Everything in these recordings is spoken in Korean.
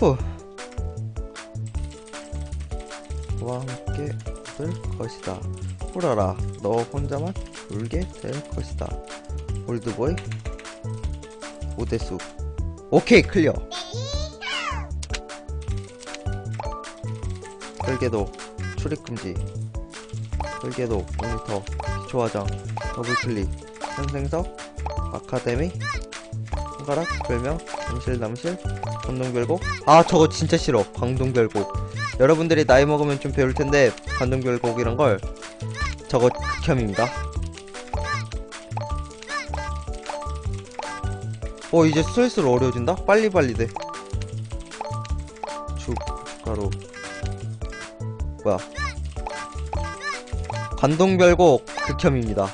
후. 너와 함께 될 것이다. 후라라, 너 혼자만 울게 될 것이다. 올드보이, 오대수. 오케이, 클리어. 설계도, 출입금지. 설계도, 모니터, 기초화장, 더블클릭, 현생석, 아카데미, 손가락, 별명, 남실 남실, 관동별곡. 아, 저거 진짜 싫어. 광동별곡. 여러분들이 나이 먹으면 좀 배울 텐데, 관동별곡이란 걸, 저거 극혐입니다. 어, 이제 슬슬 어려워진다? 빨리빨리 돼. 죽, 가루. 뭐야. 관동별곡 극혐입니다.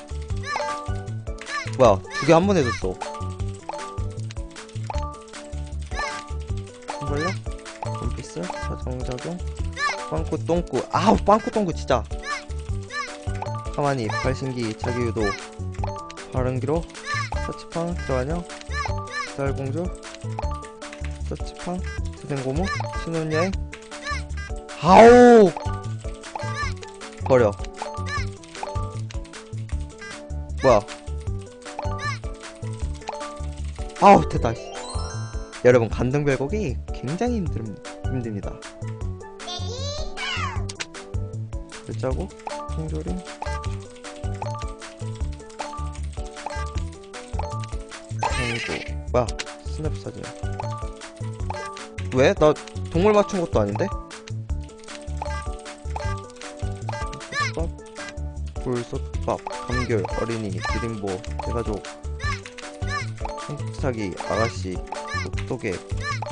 뭐야, 두 개 한 번 해줬어. 한걸요? 원피스, 자정작용, 빵꾸 똥꾸. 아우, 빵꾸 똥꾸 진짜. 가만히, 발신기, 자기유도, 발음기로, 서치팡, 들어가냐? 달공주, 서치팡, 스생고무, 신혼여행. 아우! 버려. 뭐야. 아우, 됐다. 씨. 여러분, 간등별곡이 굉장히 힘들, 힘듭니다. 글자고, 통조림. 그리고, 뭐야, 스냅 사진. 왜? 나 동물 맞춘 것도 아닌데? 솥밥, 불솥밥, 감귤, 어린이, 기린보, 대가족, 한국사기, 아가씨, 똑똑해,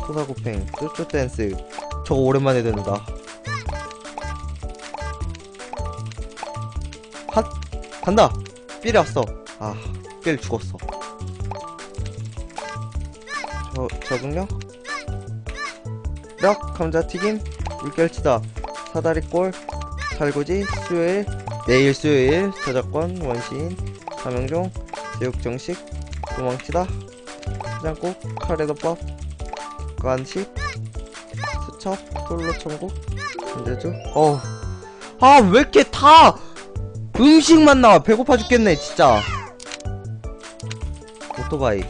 토사구팽, 쭈쭈 댄스. 저거 오랜만에 듣는다. 핫! 간다! 삘이 왔어. 아, 삘 죽었어. 저, 적응력? 력, 감자튀김, 물결치다, 사다리꼴, 살구지, 수요일, 내일 수요일, 저작권, 원시인, 삼형종, 제육정식, 도망치다, 해장국, 카레덮밥, 간식, 수첩, 솔로 천국, 전대주, 어우. 아, 왜 이렇게 다 음식만 나와? 배고파 죽겠네, 진짜. 오토바이,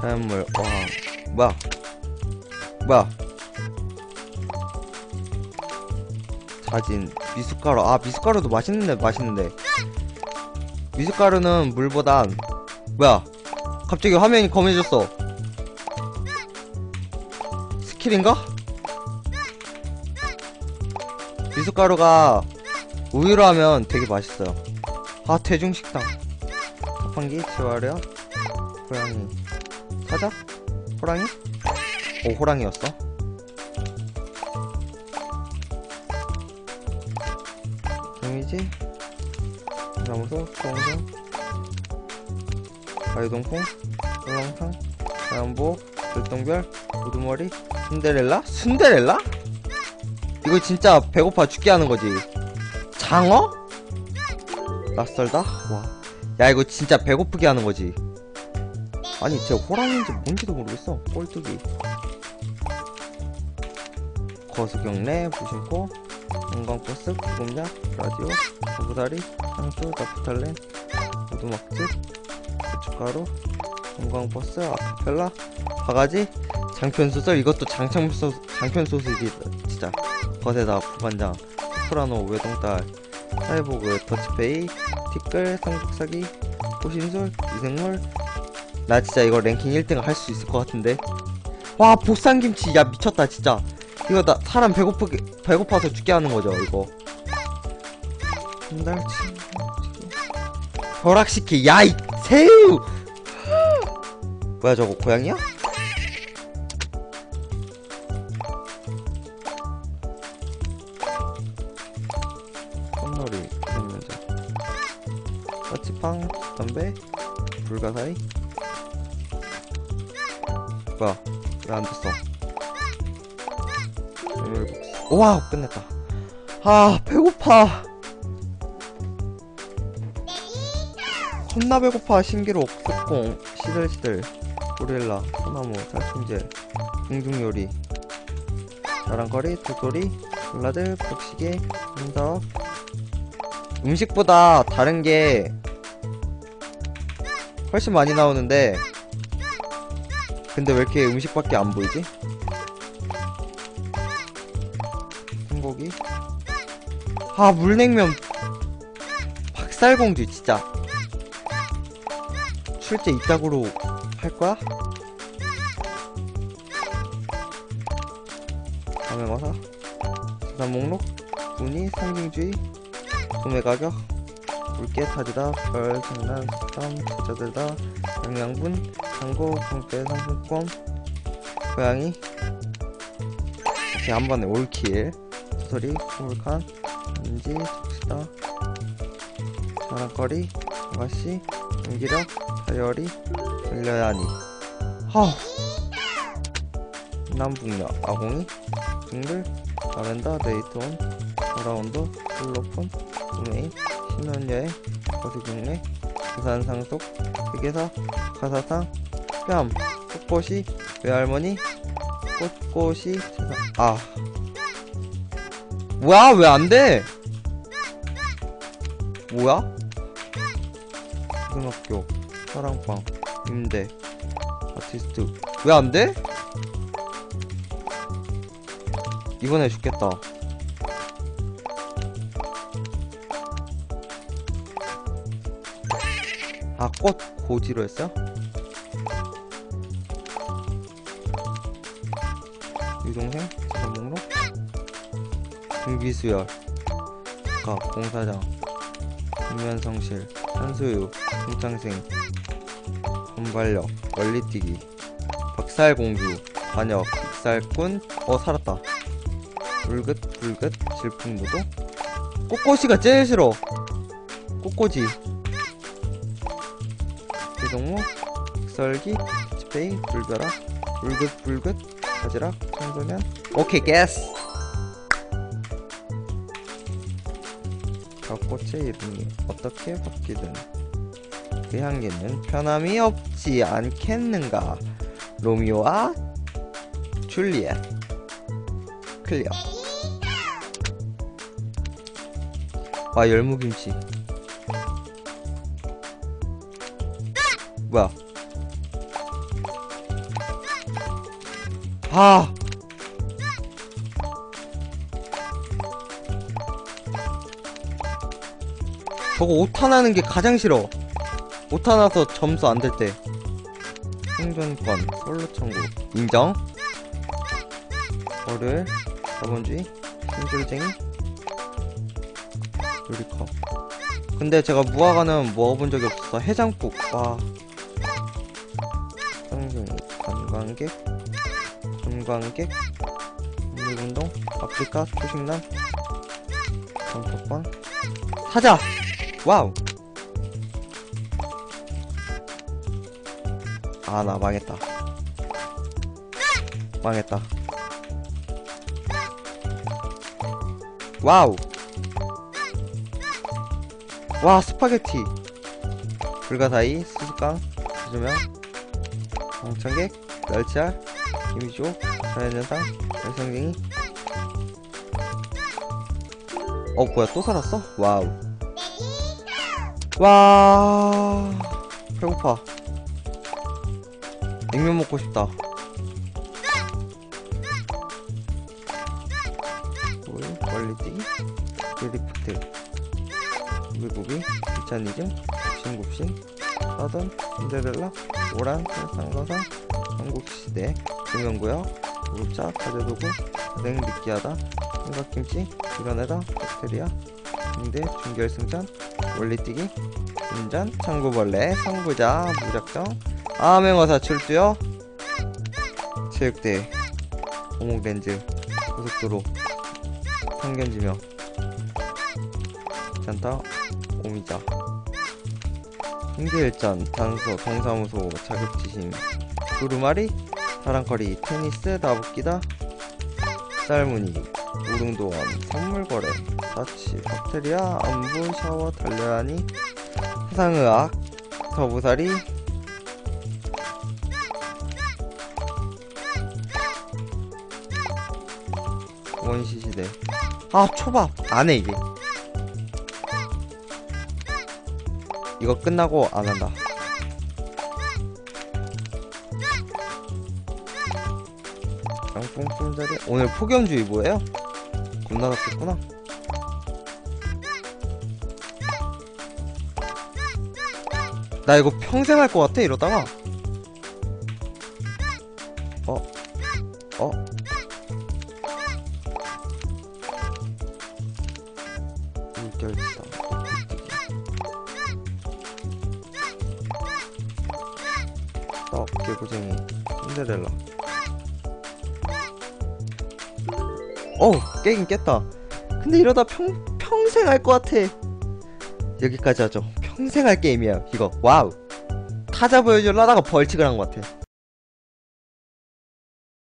자연물, 와, 뭐야. 뭐야. 자진, 미숫가루. 아, 미숫가루도 맛있는데, 맛있는데. 미숫가루는 물보단, 뭐야. 갑자기 화면이 검해졌어. 스킬인가? 미숫가루가 우유로 하면 되게 맛있어요. 아, 대중식당. 자판기, 재활용, 고양이. 사자? 호랑이? 오, 호랑이였어. 개미지, 나무소, 수영장, 가위동풍, 설렁탕, 자연복, 별똥별, 우두머리, 순데렐라? 순데렐라? 이거 진짜 배고파 죽게 하는 거지. 장어? 낯설다? 와. 야, 이거 진짜 배고프게 하는 거지. 아니, 쟤 호랑이인지 뭔지도 모르겠어. 꼴뚜기. 거수경래, 무심코, 영광버스, 구금약, 라디오, 거부다리, 향수, 나프탈렌, 오두막집, 고춧가루, 영광버스, 아카펠라, 바가지, 장편소설, 이것도 장창소, 장편소설이 진짜. 거세다, 부반장, 소프라노, 외동딸, 사이보그, 더치페이, 티끌, 삼국사기, 호신술, 미생물, 나 진짜 이거 랭킹 1등 할 수 있을 것 같은데. 와, 보쌈김치, 야, 미쳤다, 진짜. 이거 나, 사람 배고프게, 배고파서 죽게 하는 거죠, 이거. 한달치, 벼락시키, 야, 이, 새우! 뭐야, 저거, 고양이야? 꽃놀이, 기념여자. 마치팡, 담배, 불가사리, 뭐야 왜 안 됐어? 메밀국수. 와우 끝냈다. 아 배고파. 겁나 배고파. 신기록 속공. 시들시들 고릴라 소나무 살충제 궁중요리. 자랑거리 도토리 블라드 벽시계 응답 음식보다 다른 게 훨씬 많이 나오는데 근데 왜 이렇게 음식밖에 안 보이지? 생고기 아 물냉면. 박살공주 진짜. 출제 이따구로 할 거야? 가맹어사? 수산 목록? 문의? 상징주의? 구매 가격? 붉게 타지다 별 장난 땀 부자들다 영양분 광고 공대 상품권 고양이? 오케이 한 번에 올킬 소리 스물칸 반지 적시다. 자랑거리 아가씨 연기력 다이어리 들려야 하니. 하우. 남북녀 아공이 둥글 바렌다 네이트온 어라운드 플로폰 도메인 신혼여행 거시경례 부산상속 회계사 가사상 뺨 꽃꽃이 외할머니 꽃꽃이 세상. 아. 뭐야? 왜 안돼? 뭐야 고등학교 사랑방 임대 아티스트. 왜 안돼? 이번에 죽겠다. 아 꽃 고지로 했어요? 유동생? 전목록 중기수열. 각 공사장. 김면성실 한소유 김창생 건발력 멀리뛰기 박살공주 반역 익살꾼. 어 살았다. 불긋 불긋 질풍무도 꼬꼬시가 제일 싫어. 꼬꼬지 대동무 썰기 스페이 불벼라 불긋 불긋 바지락 청소년. 오케이 게스 벚꽃의 이름이 어떻게 바뀌든 그 향기는 변함이 없지 않겠는가? 로미오와 줄리엣. 클리어. 와 열무김치. 뭐야? 아 저거 오타나는 게 가장 싫어. 오타나서 점수 안 될 때. 생존권 솔로 청구 인정? 월요일 자본주의 신줄쟁이? 요리컵. 근데 제가 무화과는 먹어본 적이 없어서 해장국. 와 쌍둥이 관광객? 관광객? 국립운동? 아프리카? 초식남? 전폭권 사자 와우. 아 나 망했다. 망했다. 와우. 와 스파게티. 불가사의 수수깡 수조명 방청객 멸치알 김이조 자연현상 열성쟁이. 어 뭐야 또 살았어? 와우 와. 배고파. 냉면 먹고 싶다. 물 멀리뛰기? 드리프트. 물고기? 기차니즘 굽신굽신 서든 신데렐라? 오란? 상가상 한국시대? 조명구역? 무차? 가재도구? 냉 느끼하다? 삼각김치? 이런 애다? 박테리아? 중대? 중결승전 원리뛰기 운전 창구벌레 선구자 무작정 암행어사 출두요 체육대회 오목렌즈 고속도로 상견지명 잔타 오미자 hin기일전 단서 동사무소 자격지심 두루마리 사랑거리 테니스 나붓기다 쌀무늬 우릉도원 선물거래. 사치 박테리아 안부 샤워 달려하니 해상의학 더부살이. 원시시대. 아 초밥. 안해 이게. 이거 끝나고 안한다. 양뽕 품절이 오늘 폭염주의보예요? 겁나 덥겠구나. 나 이거 평생 할 것 같아 이러다가. 어? 어? 물결지다. 떡 개구쟁이. 신데렐라 어우 깨긴 깼다. 근데 이러다 평, 평생 할 것 같아. 여기까지 하죠. 평생 할 게임이야 이거. 와우. 타자 보여주려다가 벌칙을 한 것 같아